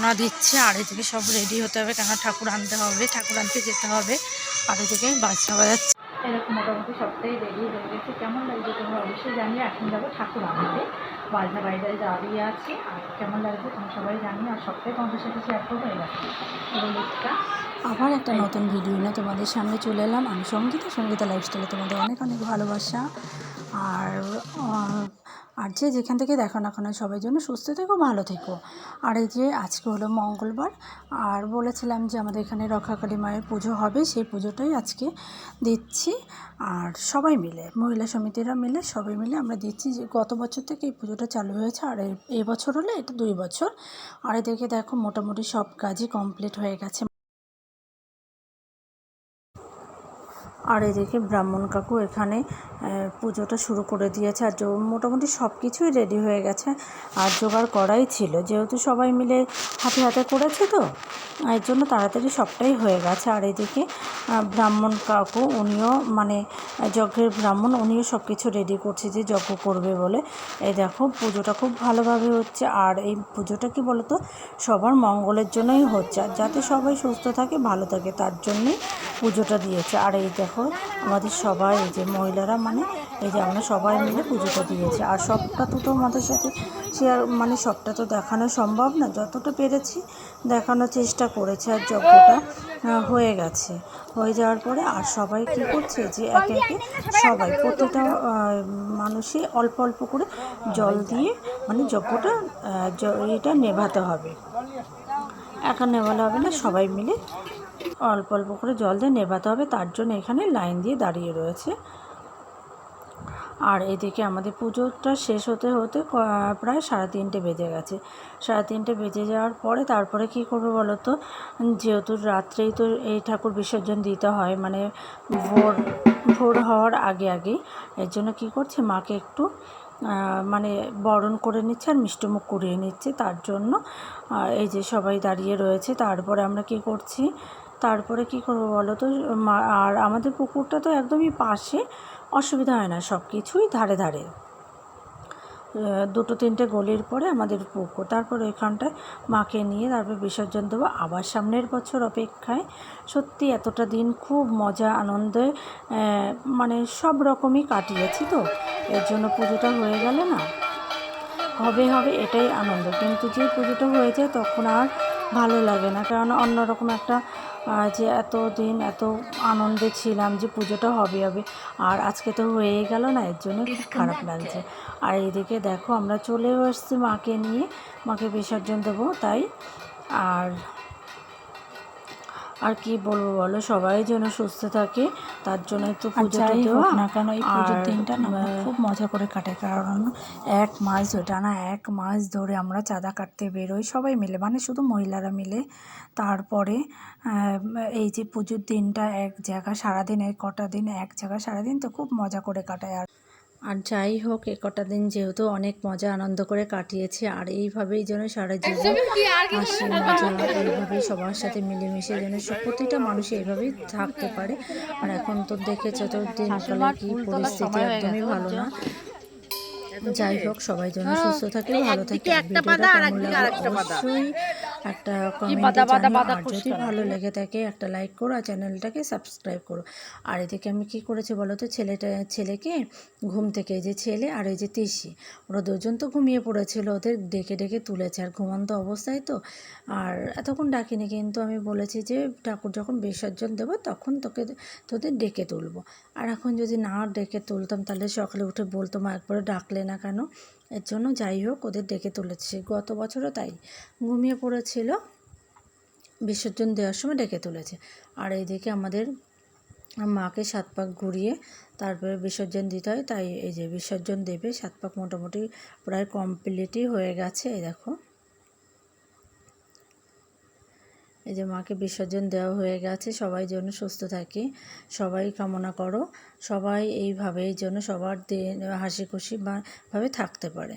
রওনা দিচ্ছে আর এদিকে সব রেডি হতে হবে কেন ঠাকুর আনতে হবে ঠাকুর আনতে যেতে হবে আর এদিকে বাজনা বাজাচ্ছে এরকম মোটামুটি সবটাই রেডি হয়ে গেছে। কেমন লাগবে তোমরা? অবশ্যই জানিয়ে এখন যাব ঠাকুর আনতে। বাজনা বাড়িতে দাঁড়িয়ে আছে আর কেমন লাগবে তোমরা সবাই জানি আর সবটাই তোমাদের সাথে শেয়ার করব পুরো আবার একটা নতুন ভিডিও নিয়ে তোমাদের সামনে চলে এলাম। আমি সঙ্গীতা সঙ্গীতা লাইফস্টাইলে তোমাদের অনেক অনেক ভালোবাসা। আর আর যে যেখান থেকে দেখো না কেন, সবাই জন্য সুস্থ থেকো, ভালো থেকো। আর এই যে আজকে হলো মঙ্গলবার, আর বলেছিলাম যে আমাদের এখানে রক্ষাকালী মায়ের পুজো হবে, সেই পুজোটাই আজকে দিচ্ছি। আর সবাই মিলে, মহিলা সমিতিরা মিলে, সবাই মিলে আমরা দিচ্ছি যে গত বছর থেকে এই পুজোটা চালু হয়েছে, আর এই- বছর হলে এটা দুই বছর। আর এদিকে দেখো মোটামুটি সব কাজই কমপ্লিট হয়ে গেছে। আর এদিকে ব্রাহ্মণ কাকু এখানে পুজোটা শুরু করে দিয়েছে আর মোটামুটি সব কিছুই রেডি হয়ে গেছে আর জোগাড় করাই ছিল। যেহেতু সবাই মিলে হাতে হাতে করেছে তো এর জন্য তাড়াতাড়ি সবটাই হয়ে গেছে। আর এদিকে ব্রাহ্মণ কাকু উনিও মানে যজ্ঞের ব্রাহ্মণ উনিও সব কিছু রেডি করছে যে যজ্ঞ করবে বলে। এই দেখো পুজোটা খুব ভালোভাবে হচ্ছে আর এই পুজোটা কি বলতো, সবার মঙ্গলের জন্যই হচ্ছে। আর যাতে সবাই সুস্থ থাকে, ভালো থাকে, তার জন্যই পুজোটা দিয়েছে। আর এই দেখো আমাদের সবাই, এই যে মহিলারা মানে এই যে আমরা সবাই মিলে পুজোটা দিয়েছি। আর সবটা তো তো তোমাদের সাথে শেয়ার মানে সবটা তো দেখানো সম্ভব না। যতটা পেরেছি দেখানোর চেষ্টা করেছে আর যজ্ঞটা হয়ে গেছে। হয়ে যাওয়ার পরে আর সবাই কী করছে যে একে একে সবাই প্রতিটা মানুষই অল্প অল্প করে জল দিয়ে মানে যজ্ঞটা এটা নেভাতে হবে। একা নেভালে হবে না, সবাই মিলে অল্প অল্প করে জল দিয়ে নেভাতে হবে, তার জন্য এখানে লাইন দিয়ে দাঁড়িয়ে রয়েছে। আর এদিকে আমাদের পুজোটা শেষ হতে হতে প্রায় সাড়ে তিনটে বেজে গেছে। সাড়ে তিনটে বেজে যাওয়ার পরে তারপরে কি করব বলো তো? যেহেতু রাত্রেই তো এই ঠাকুর বিসর্জন দিতে হয় মানে ভোর ভোর হওয়ার আগে আগে এর জন্য কি করছে, মাকে একটু মানে বরণ করে নিচ্ছে আর মিষ্টিমুখ করিয়ে নিচ্ছে। তার জন্য এই যে সবাই দাঁড়িয়ে রয়েছে, তারপরে আমরা কি করছি তারপরে কি করব বলো তো? আর আমাদের পুকুরটা তো একদমই পাশে, অসুবিধা হয় না, সব কিছুই ধারে ধারে। দুটো তিনটে গলির পরে আমাদের পুকুর। তারপরে ওইখানটায় মাকে নিয়ে তারপর বিসর্জন দেবো। আবার সামনের বছর অপেক্ষায় সত্যি এতটা দিন খুব মজা, আনন্দে মানে সব রকমই কাটিয়েছি তো। এর জন্য পুজোটা হয়ে গেল না, হবে হবে এটাই আনন্দ। কিন্তু যে পুজোটা হয়ে যায় তখন আর ভালো লাগে না। কারণ অন্যরকম একটা যে এত দিন এত আনন্দে ছিলাম যে পুজোটা হবে হবে। আর আজকে তো হয়েই গেল না, এর জন্য খুব খারাপ লাগছে। আর এদিকে দেখো, আমরা চলেও এসেছি মাকে নিয়ে। মাকে বিসর্জন দেবো, তাই। আর আর কি বলব বলো? সবাই যেন সুস্থ থাকে তার জন্য তো পুজোটা হোক দেওয়া। না কেন এই পুজোর দিনটা না আমরা খুব মজা করে কাটে কারণ এক মাস ধরে না এক মাস ধরে আমরা চাঁদা কাটতে বেরোই সবাই মিলে মানে শুধু মহিলারা মিলে। তারপরে এই যে পুজোর দিনটা এক জায়গা সারাদিন এই কটা দিন এক জায়গা সারাদিন তো খুব মজা করে কাটায় আর আর যাই হোক এ কটা দিন যেহেতু অনেক মজা আনন্দ করে কাটিয়েছি আর এইভাবেই যেন সারা জীবন হাসি মজা এইভাবেই সবার সাথে মিলেমিশে যেন প্রতিটা মানুষ এইভাবেই থাকতে পারে। আর এখন তো দেখেছ তো দিনকালে কি পরিস্থিতি একদমই ভালো না। যাই হোক সবাই যেন সুস্থ থাকে ভালো থাকে। অবশ্যই একটা কমেন্টে জানিও আর যদি ভালো লেগে। থাকে একটা লাইক করো আর চ্যানেলটাকে সাবস্ক্রাইব করো। আর এদিকে আমি কি করেছি বলো তো ছেলেটা ছেলেকে ঘুম থেকে এই যে ছেলে আর এই যে তিসি ওরা দুজন তো ঘুমিয়ে পড়েছিল ওদের ডেকে ডেকে তুলেছে। আর ঘুমন্ত অবস্থায় তো আর এতক্ষণ ডাকিনি কিন্তু আমি বলেছি যে ঠাকুর যখন বিসর্জন দেবো তখন তোকে তোদের ডেকে তুলবো। আর এখন যদি না ডেকে তুলতাম তাহলে সকালে উঠে বলতো মা একবারে ডাকলে না কেন? এর জন্য যাই হোক ওদের ডেকে তুলেছি। গত বছরও তাই। ঘুমিয়ে পড়েছিল। বিসর্জন দেওয়ার সময় ডেকে তুলেছে। আর এইদিকে আমাদের মাকে সাত পাক ঘুরিয়ে তারপরে বিসর্জন দিতে হয়। তাই এই যে বিসর্জন দেবে, সাত পাক মোটামুটি প্রায় কমপ্লিটই হয়ে গেছে, এই দেখো। এই যে মাকে বিসর্জন দেওয়া হয়ে গেছে, সবাই যেন সুস্থ থাকে, সবাই কামনা করো, সবাই এইভাবেই যেন সবার হাসি খুশি ভাবে থাকতে পারে।